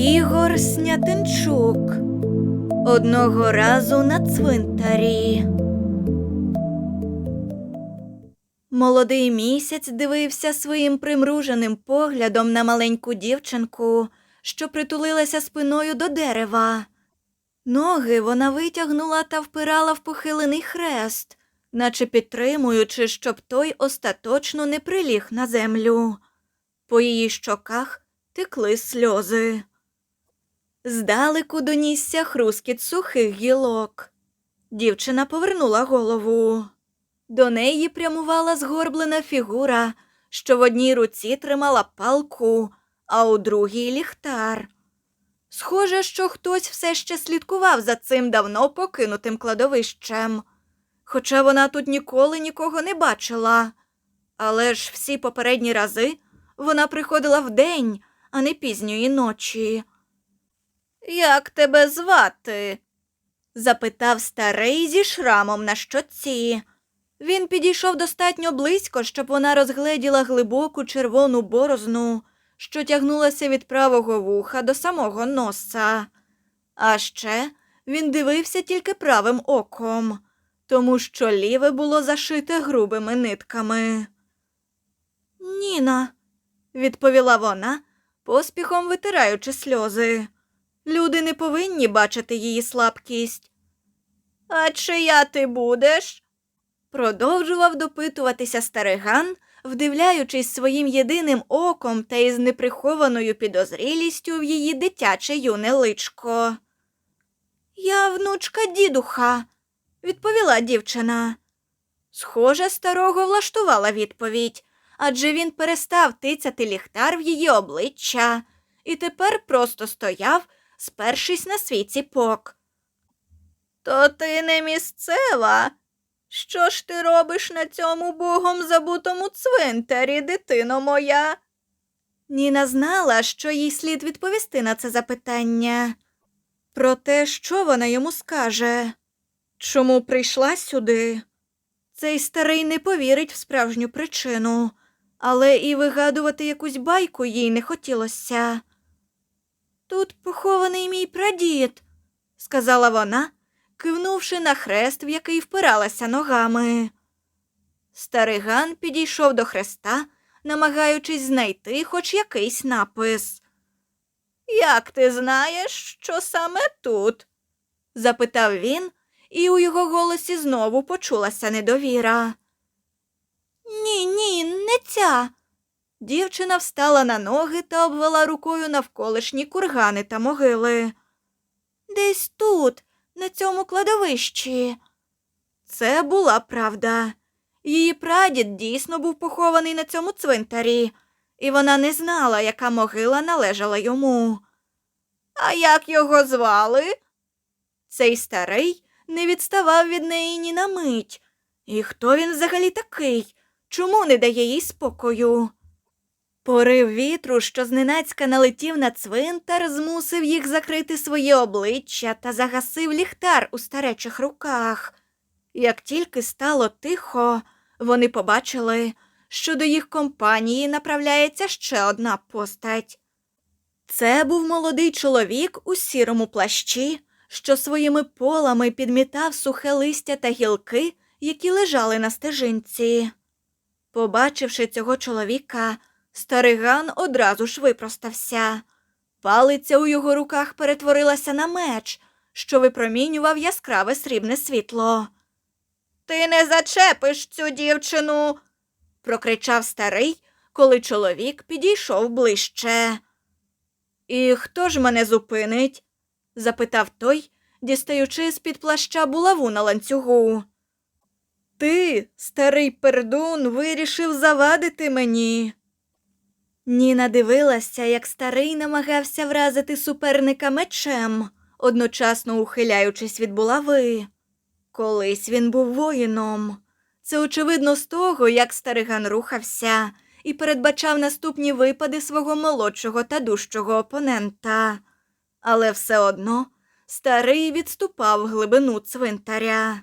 Ігор Снятинчук. Одного разу на цвинтарі. Молодий місяць дивився своїм примруженим поглядом на маленьку дівчинку, що притулилася спиною до дерева. Ноги вона витягнула та впирала в похилений хрест, наче підтримуючи, щоб той остаточно не приліг на землю. По її щоках текли сльози. Здалеку донісся хрускіт сухих гілок. Дівчина повернула голову. До неї прямувала згорблена фігура, що в одній руці тримала палку, а у другій ліхтар. Схоже, що хтось все ще слідкував за цим давно покинутим кладовищем. Хоча вона тут ніколи нікого не бачила. Але ж всі попередні рази вона приходила вдень, а не пізньої ночі. Як тебе звати? запитав старий зі шрамом на щоці. Він підійшов достатньо близько, щоб вона розгледіла глибоку червону борозну, що тягнулася від правого вуха до самого носа. А ще він дивився тільки правим оком, тому що ліве було зашите грубими нитками. Ніна, відповіла вона, поспіхом витираючи сльози. Люди не повинні бачити її слабкість. А чия ти будеш? Продовжував допитуватися стариган, вдивляючись своїм єдиним оком та із неприхованою підозрілістю в її дитяче юне личко. Я внучка дідуха, відповіла дівчина. Схоже, старого влаштувала відповідь, адже він перестав тицяти ліхтар в її обличчя і тепер просто стояв, спершись на свій ціпок. То ти не місцева. Що ж ти робиш на цьому богом забутому цвинтарі, дитино моя? Ніна знала, що їй слід відповісти на це запитання. Про те, що вона йому скаже, чому прийшла сюди. Цей старий не повірить в справжню причину, але і вигадувати якусь байку їй не хотілося. Тут похований мій прадід, сказала вона, кивнувши на хрест, в який впиралася ногами. Стариган підійшов до хреста, намагаючись знайти хоч якийсь напис. Як ти знаєш, що саме тут? запитав він, і у його голосі знову почулася недовіра. Ні, ні, не ця. Дівчина встала на ноги та обвела рукою навколишні кургани та могили. Десь тут, на цьому кладовищі. Це була правда. Її прадід дійсно був похований на цьому цвинтарі, і вона не знала, яка могила належала йому. А як його звали? Цей старий не відставав від неї ні на мить. І хто він взагалі такий? Чому не дає їй спокою? Порив вітру, що зненацька налетів на цвинтар, змусив їх закрити своє обличчя та загасив ліхтар у старечих руках. Як тільки стало тихо, вони побачили, що до їх компанії направляється ще одна постать. Це був молодий чоловік у сірому плащі, що своїми полами підмітав сухе листя та гілки, які лежали на стежинці. Побачивши цього чоловіка, стариган одразу ж випростався. Палиця у його руках перетворилася на меч, що випромінював яскраве срібне світло. Ти не зачепиш цю дівчину, прокричав старий, коли чоловік підійшов ближче. І хто ж мене зупинить? запитав той, дістаючи з під плаща булаву на ланцюгу. Ти, старий пердун, вирішив завадити мені. Ніна дивилася, як старий намагався вразити суперника мечем, одночасно ухиляючись від булави. Колись він був воїном. Це очевидно з того, як стариган рухався і передбачав наступні випади свого молодшого та дужчого опонента. Але все одно старий відступав в глибину цвинтаря.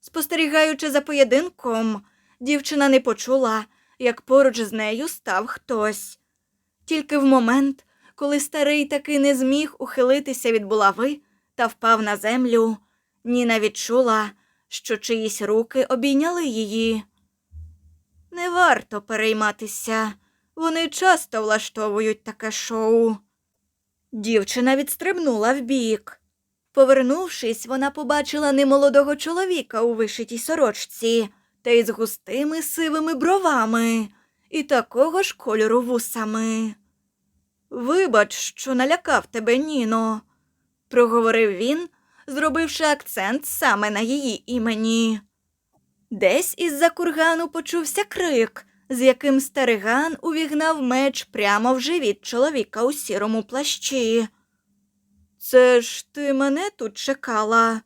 Спостерігаючи за поєдинком, дівчина не почула, як поруч з нею став хтось. Тільки в момент, Коли старий таки не зміг ухилитися від булави та впав на землю, Ніна відчула, що чиїсь руки обійняли її. Не варто перейматися, вони часто влаштовують таке шоу. Дівчина відстрибнула вбік. Повернувшись, вона побачила немолодого чоловіка у вишитій сорочці та із густими сивими бровами і такого ж кольору вусами. Вибач, що налякав тебе, Ніно, проговорив він, зробивши акцент саме на її імені. Десь із-за кургану почувся крик, з яким стариган увігнав меч прямо в живіт чоловіка у сірому плащі. Це ж ти мене тут чекала?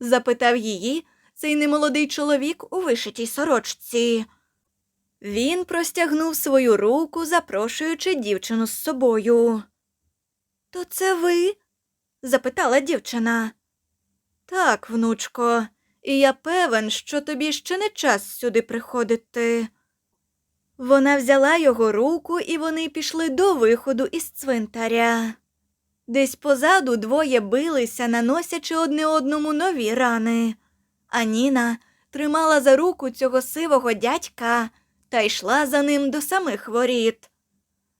запитав її цей немолодий чоловік у вишитій сорочці. Він простягнув свою руку, запрошуючи дівчину з собою. То це ви? запитала дівчина. Так, внучко, і я певен, що тобі ще не час сюди приходити. Вона взяла його руку, і вони пішли до виходу із цвинтаря. Десь позаду двоє билися, наносячи одне одному нові рани. А Ніна тримала за руку цього сивого дядька та йшла за ним до самих воріт.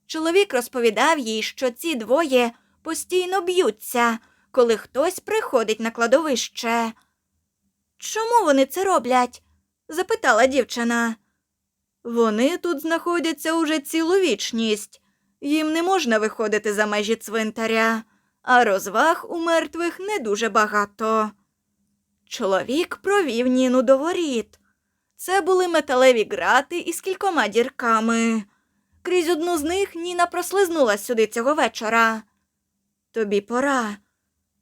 Чоловік розповідав їй, що ці двоє постійно б'ються, коли хтось приходить на кладовище. Чому вони це роблять? запитала дівчина. Вони тут знаходяться уже цілу вічність. Їм не можна виходити за межі цвинтаря, а розваг у мертвих не дуже багато. Чоловік провів Ніну до воріт. Це були металеві грати із кількома дірками. Крізь одну з них Ніна прослизнула сюди цього вечора. Тобі пора,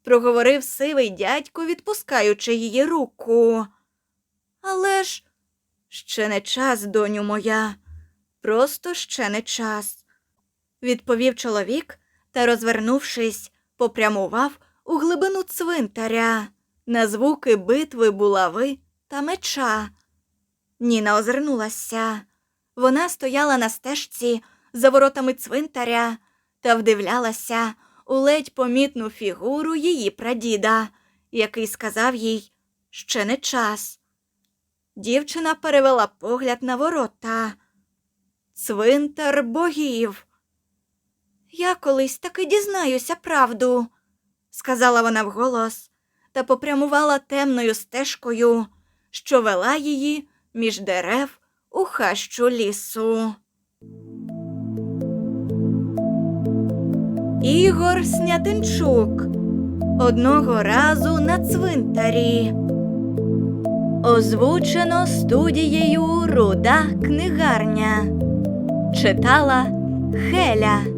проговорив сивий дядько, відпускаючи її руку. Але ж ще не час, доню моя, просто ще не час, відповів чоловік та, розвернувшись, попрямував у глибину цвинтаря на звуки битви булави та меча. Ніна озирнулася. Вона стояла на стежці за воротами цвинтаря та вдивлялася у ледь помітну фігуру її прадіда, який сказав їй ще не час. Дівчина перевела погляд на ворота. Цвинтар богів. Я колись таки дізнаюся правду, сказала вона вголос та попрямувала темною стежкою, що вела її між дерев у хащу лісу. Ігор Снятинчук одного разу на цвинтарі. Озвучено студією Руда книгарня. Читала Хеля.